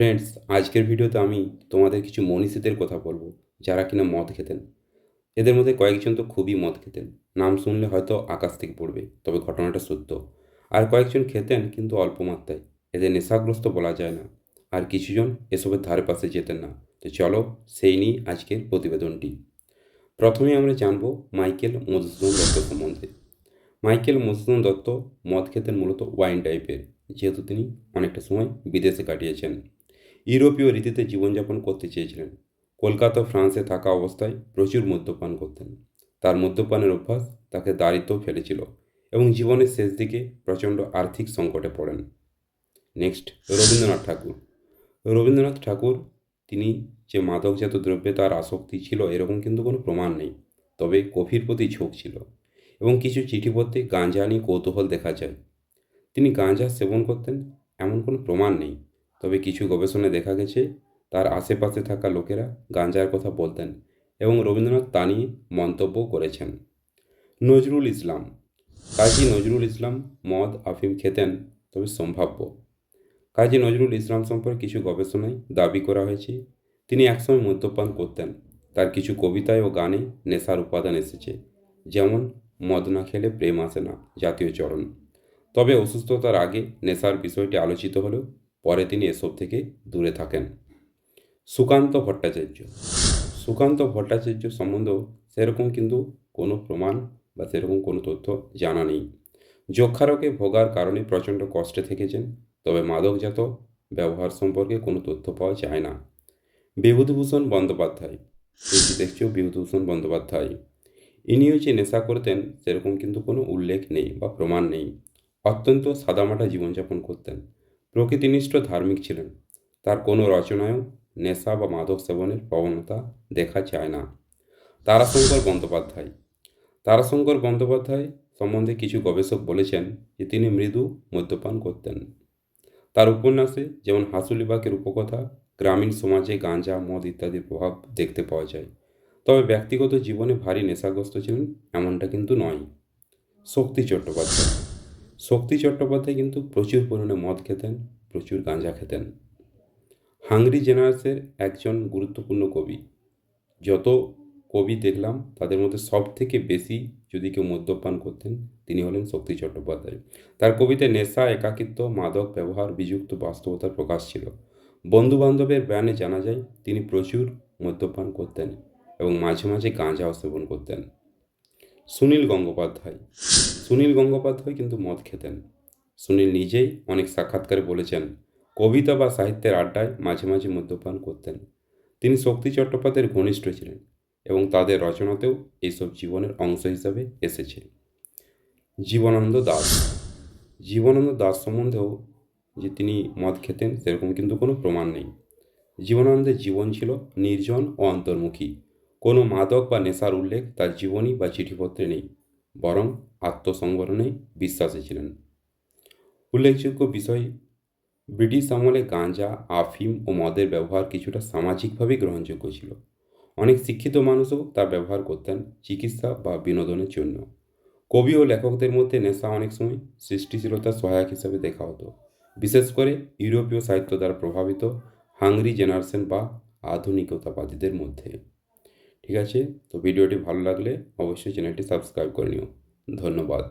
Friends আজকের ভিডিওতে আমি তোমাদের কিছু মনীষীদের কথা বলব, যারা কিনা মদ খেতেন। এদের মধ্যে কয়েকজন তো খুবই মদ খেতেন। নাম শুনলে হয়তো আকাশ থেকে পড়বে, তবে ঘটনাটা সত্য। আর কয়েকজন খেতেন, কিন্তু অল্প মাত্রায়। এদের নেশাগ্রস্ত বলা যায় না। আর কিছুজন এসবের ধারে পাশে যেতেন না। তো চলো, সেই নিয়ে আজকের প্রতিবেদনটি। প্রথমে আমরা জানব মাইকেল মধুসূদন দত্ত সম্বন্ধে। মাইকেল মধুসূদন দত্ত মদ খেতেন মূলত ওয়াইন টাইপের, যেহেতু তিনি অনেকটা সময় বিদেশে কাটিয়েছেন। ইউরোপীয় রীতিতে জীবনযাপন করতে চেয়েছিলেন। কলকাতা, ফ্রান্সে থাকা অবস্থায় প্রচুর মদ্যপান করতেন। তার মদ্যপানের অভ্যাস তাকে দারিদ্র ফেলেছিল এবং জীবনের শেষ দিকে প্রচণ্ড আর্থিক সংকটে পড়েন। নেক্সট, রবীন্দ্রনাথ ঠাকুর। রবীন্দ্রনাথ ঠাকুর, তিনি যে মাদকজাত দ্রব্যে তার আসক্তি ছিল, এরকম কিন্তু কোনো প্রমাণ নেই, তবে কফির প্রতি ঝোঁক ছিল এবং কিছু চিঠিপত্রে গাঁজা নিয়ে কৌতূহল দেখা যায়। তিনি গাঁজা সেবন করতেন, এমন কোনো প্রমাণ নেই। তবে কিছু গবেষণায় দেখা গেছে, তার আশেপাশে থাকা লোকেরা গাঞ্জার কথা বলতেন এবং রবীন্দ্রনাথ তা নিয়ে মন্তব্য করেছেন। নজরুল ইসলাম, কাজী নজরুল ইসলাম মদ, আফিম খেতেন, তবে সম্ভাব্য। কাজী নজরুল ইসলাম সম্পর্কে কিছু গবেষণায় দাবি করা হয়েছে, তিনি একসময় মদ্যপান করতেন। তার কিছু কবিতায় ও গানে নেশার উপাদান এসেছে, যেমন, মদ না খেলে প্রেম আসে না, জাতীয় চরণ। তবে অসুস্থতার আগে নেশার বিষয়টি আলোচিত হলেও পরে তিনি এসব থেকে দূরে থাকেন। সুকান্ত ভট্টাচার্য। সুকান্ত ভট্টাচার্য সম্বন্ধেও সেরকম কিন্তু কোনো প্রমাণ বা সেরকম কোনো তথ্য জানা নেই। যক্ষারোগে ভোগার কারণে প্রচণ্ড কষ্টে থেকেছেন, তবে মাদকজাত ব্যবহার সম্পর্কে কোনো তথ্য পাওয়া যায় না। বিভূতিভূষণ বন্দ্যোপাধ্যায়। এটি দেখছ বিভূতিভূষণ বন্দ্যোপাধ্যায়। ইনিও যে নেশা করতেন, সেরকম কিন্তু কোনো উল্লেখ নেই বা প্রমাণ নেই। অত্যন্ত সাদামাটা জীবনযাপন করতেন। প্রকৃতিনিষ্ঠ ধার্মিক ছিলেন। তার কোনো রচনায়ও নেশা বা মাদক সেবনের প্রবণতা দেখা যায় না। তারাশঙ্কর বন্দ্যোপাধ্যায়। তারাশঙ্কর বন্দ্যোপাধ্যায় সম্বন্ধে কিছু গবেষক বলেছেন যে, তিনি মৃদু মদ্যপান করতেন। তার উপন্যাসে যেমন হাসুলিবাকের উপকথা, গ্রামীণ সমাজে গাঁজা, মদ ইত্যাদির প্রভাব দেখতে পাওয়া যায়, তবে ব্যক্তিগত জীবনে ভারী নেশাগ্রস্ত ছিলেন এমনটা কিন্তু নয়। শক্তি চট্টোপাধ্যায়। শক্তি চট্টোপাধ্যায় কিন্তু প্রচুর পরিমাণে মদ খেতেন, প্রচুর গাঁজা খেতেন। হাংরি জেনারেসের একজন গুরুত্বপূর্ণ কবি। যত কবি দেখলাম, তাদের মধ্যে সব থেকে বেশি যদি কেউ মদ্যপান করতেন, তিনি হলেন শক্তি চট্টোপাধ্যায়। তার কবিতায় নেশা, একাকিত্ব, মাদক ব্যবহার, বিযুক্ত বাস্তবতার প্রকাশ ছিল। বন্ধু বান্ধবের বয়ানে জানা যায়, তিনি প্রচুর মদ্যপান করতেন এবং মাঝে মাঝে গাঁজাও সেবন করতেন। সুনীল গঙ্গোপাধ্যায় সুনীল গঙ্গোপাধ্যায় কিন্তু মদ খেতেন। সুনীল নিজেই অনেক সাক্ষাৎকারে বলেছেন, কবিতা বা সাহিত্যের আড্ডায় মাঝে মাঝে মদ্যপান করতেন। তিনি শক্তি চট্টোপাধ্যায়ের ঘনিষ্ঠ ছিলেন এবং তাদের রচনাতেও এইসব জীবনের অংশ হিসাবে এসেছে। জীবনানন্দ দাস। জীবনানন্দ দাস সম্বন্ধেও যে তিনি মদ খেতেন, সেরকম কিন্তু কোনো প্রমাণ নেই। জীবনানন্দের জীবন ছিল নির্জন ও অন্তর্মুখী। কোনো মাদক বা নেশার উল্লেখ তার জীবনী বা চিঠিপত্রে নেই। বরং আত্মসংবরণে বিশ্বাসী ছিলেন। উল্লেখযোগ্য বিষয়, ব্রিটিশ আমলে গাঁজা, আফিম ও মদের ব্যবহার কিছুটা সামাজিকভাবে গ্রহণযোগ্য ছিল। অনেক শিক্ষিত মানুষও তা ব্যবহার করতেন চিকিৎসা বা বিনোদনের জন্য। কবি ও লেখকদের মধ্যে নেশা অনেক সময় সৃষ্টিশীলতার সহায়ক হিসাবে দেখা হতো। বিশেষ করে ইউরোপীয় সাহিত্য দ্বারা প্রভাবিত হাংরি জেনারেশন বা আধুনিকতাবাদীদের মধ্যে। ঠিক আছে? তো ভিডিওটি ভালো লাগলে অবশ্যই চ্যানেলটি সাবস্ক্রাইব করে নিও। ধন্যবাদ।